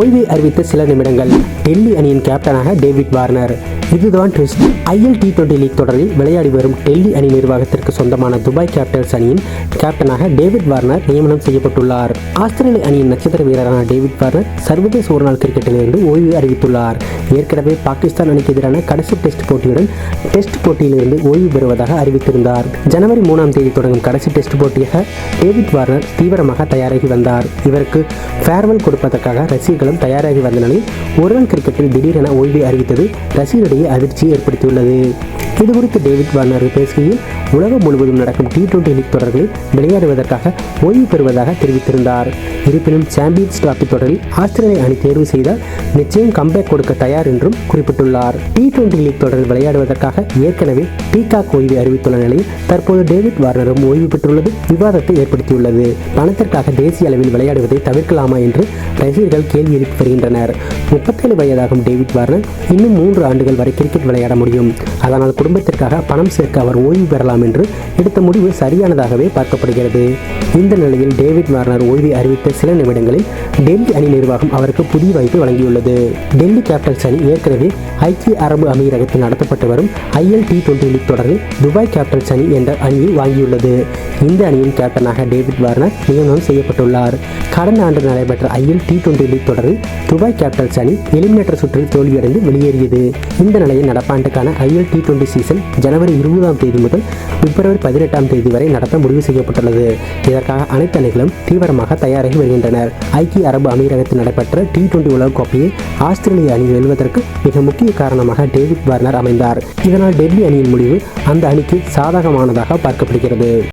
ஓய்வை அறிவித்த சில நிமிடங்கள் டெல்லி அணியின் கேப்டனாக டேவிட் வார்னர். இதுதான் twist IL T twenty league தொடரில் விளையாடி வரும் டெல்லி அணி நிர்வாகத்திற்கு சொந்தமான துபாய் கேபிட்டல்ஸ் அணியின் கேப்டனாக டேவிட் வார்னர் நியமனம் செய்யப்பட்டுள்ளார். ஆஸ்திரேலிய அணியின் நட்சத்திர வீரரான டேவிட் வார்னர் சர்வதேச ஒருநாள் கிரிக்கெட்டிலிருந்து ஓய்வு அறிவித்துள்ளார். ஏற்கனவே பாகிஸ்தான் அணிக்கு எதிரான கடைசி டெஸ்ட் போட்டியுடன் டெஸ்ட் போட்டியிலிருந்து ஓய்வு பெறுவதாக அறிவித்திருந்தார். ஜனவரி மூணாம் தேதி தொடங்கும் கடைசி டெஸ்ட் போட்டியாக டேவிட் வார்னர் தீவிரமாக தயாராகி வந்தார். இவருக்கு ஃபேர்வெல் கொடுப்பதற்காக ரசிகர்களும் தயாராகி வந்த நிலையில் ஒருநாள் கிரிக்கெட்டில் திடீரென ஓய்வை அறிவித்தது ரசிகர்களிடையே அதிர்ச்சியை ஏற்படுத்தியுள்ளது. இது குறித்து டேவிட் வார்னர் பேசுகையில் உலகம் முழுவதும் நடக்கும் டி டுவெண்டி லீக் தொடர்களில் விளையாடுவதற்காக ஓய்வு பெறுவதாக தெரிவித்திருந்தார். இருப்பினும் சாம்பியன்ஸ் டிராபி தொடரில் ஆஸ்திரேலிய அணி தேர்வு செய்தால் நிச்சயம் கம்பேக் கொடுக்க தயார் என்றும் குறிப்பிட்டுள்ளார். டி டுவெண்டி லீக் தொடரில் விளையாடுவதற்காக ஏற்கனவே பீகாக் ஓய்வை அறிவித்துள்ள நிலையில் தற்போது டேவிட் வார்னரும் ஓய்வு பெற்றுள்ளது விவாதத்தை ஏற்படுத்தியுள்ளது. பணத்திற்காக தேசிய அளவில் விளையாடுவதை தவிர்க்கலாமா என்று ரசிகர்கள் கேள்வி எழுப்பி வருகின்றனர். முப்பத்தேழு வயதாகும் டேவிட் வார்னர் இன்னும் மூன்று ஆண்டுகள் வரை கிரிக்கெட் விளையாட முடியும். அதனால் குடும்பத்திற்காக பணம் சேர்க்க அவர் ஓய்வு பெறலாம் என்று எடுத்த முடிவு சரியானதாகவே பார்க்கப்படுகிறது. இந்த நிலையில் டேவிட் வார்னர் ஓய்வை அறிவித்த சில நிமிடங்களில் டெல்லி அணி நிர்வாகம் அவருக்கு புதிய வாய்ப்பு வழங்கியுள்ளது. டெல்லி கேபிட்டல்ஸ் அணி ஏற்கனவே ஐக்கிய அரபு அமீரகத்தில் நடத்தப்பட்டு வரும் IL T twenty league Dubai Dubai Capitals அணி என்ற அணியை வாங்கியுள்ளது. இந்த அணியின் கேப்டனாக டேவிட் வார்னர் நியமனம் செய்யப்பட்டுள்ளார். கடந்த ஆண்டு நடைபெற்ற ஐஎல் டி டுவெண்டி லீக் தொடரில் துபாய் கேபிட்டல்ஸ் அணி எலிமினேட்டர் சுற்றில் தோல்வியடைந்து வெளியேறியது. இந்த நிலையில் நடப்பாண்டுக்கான ஐஎல் டி டுவெண்டி சீசன் ஜனவரி இருபதாம் தேதி முதல் பிப்ரவரி பதினெட்டாம் தேதி வரை நடத்த முடிவு செய்யப்பட்டுள்ளது. இதற்காக அனைத்து அணிகளும் தீவிரமாக தயாராகி வருகின்றனர். ஐக்கிய அரபு அமீரகத்தில் நடைபெற்ற டி டுவெண்டி உலகக்கோப்பையை ஆஸ்திரேலிய அணி வெல்வதற்கு மிக முக்கிய காரணமாக டேவிட் வார்னர் அமைந்தார். இதனால் டெல்லி அணியின் முடிவு அந்த அணிக்கு சாதகமானதாக பார்க்கப்படுகிறது.